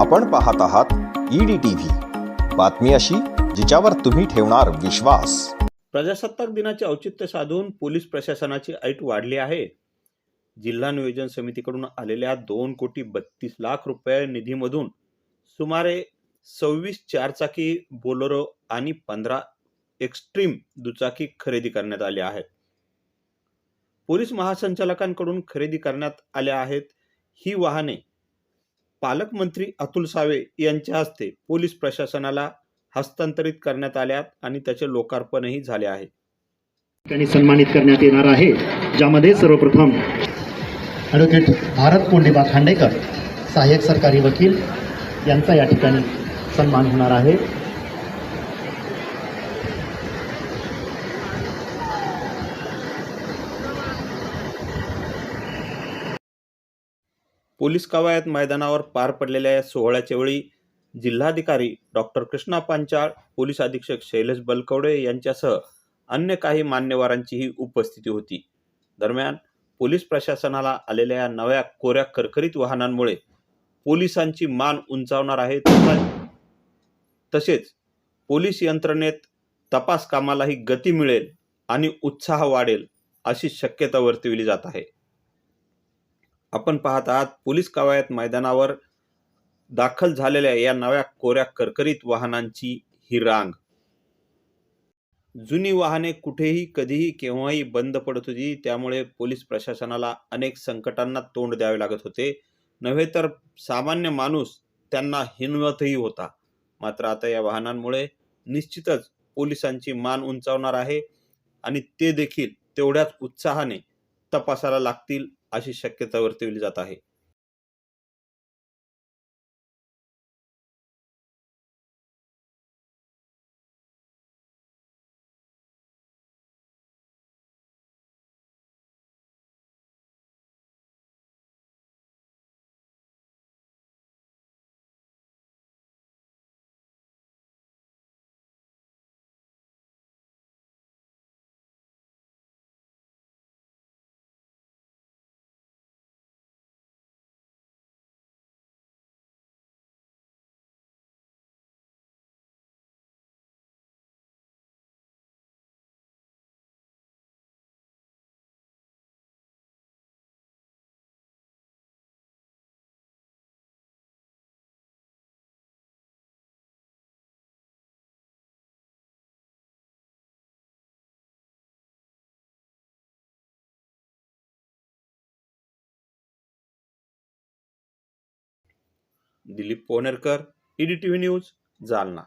आपण पाहत आहात ईडी टीव्ही बातमी अशी जिच्यावर तुम्ही ठेवणार विश्वास. प्रजासत्ताक दिनाचे औचित्य साधून पोलीस प्रशासनाची ऐट वाढली आहे. जिल्हा नियोजन समितीकडून आलेल्या दोन कोटी बत्तीस लाख रुपये निधीमधून सुमारे सव्वीस चारचाकी बोलेरो आणि पंधरा एक्स्ट्रीम दुचाकी खरेदी करण्यात आल्या आहेत. पोलीस महासंचालकांकडून खरेदी करण्यात आल्या आहेत ही वाहने पालकमंत्री अतुल सावे यांच्या हस्ते पोलीस प्रशासनाला हस्तांतरित करण्यात आल्यात आणि त्याचे लोकार्पणही झाले आहे. त्यांनी सन्मानित करण्यात येणार आहे ज्यामध्ये सर्वप्रथम ॲडव्होकेट भारत कोंडेबा खांडेकर सहाय्यक सरकारी वकील यांचा या ठिकाणी सन्मान होणार आहे. पोलीस कवायत मैदानावर पार पडलेल्या या सोहळ्याच्या वेळी जिल्हाधिकारी डॉक्टर कृष्णा पांचाळ पोलीस अधीक्षक शैलेश बलकवडे यांच्यासह अन्य काही मान्यवरांचीही उपस्थिती होती. दरम्यान पोलीस प्रशासनाला आलेल्या या नव्या कोऱ्या करकरीत वाहनांमुळे पोलिसांची मान उंचावणार आहे. तसेच पोलीस यंत्रणेत तपास कामालाही गती मिळेल आणि उत्साह वाढेल अशी शक्यता वर्तविली जात आहे. आपण पाहत आहात पोलीस कवायत मैदानावर दाखल झालेल्या या नव्या कोऱ्या करकरीत वाहनांची ही रांग. जुनी वाहने कुठेही कधीही केव्हाही बंद पडत होती त्यामुळे पोलीस प्रशासनाला अनेक संकटांना तोंड द्यावे लागत होते. नव्हे तर सामान्य माणूस त्यांना हिनवतही होता. मात्र आता या वाहनांमुळे निश्चितच पोलिसांची मान उंचावणार आहे आणि ते देखील तेवढ्याच उत्साहाने तपासाला लागतील अशी शक्यता वर्तवली जात आहे. Dilip Ponerkar ED T V news Jalna.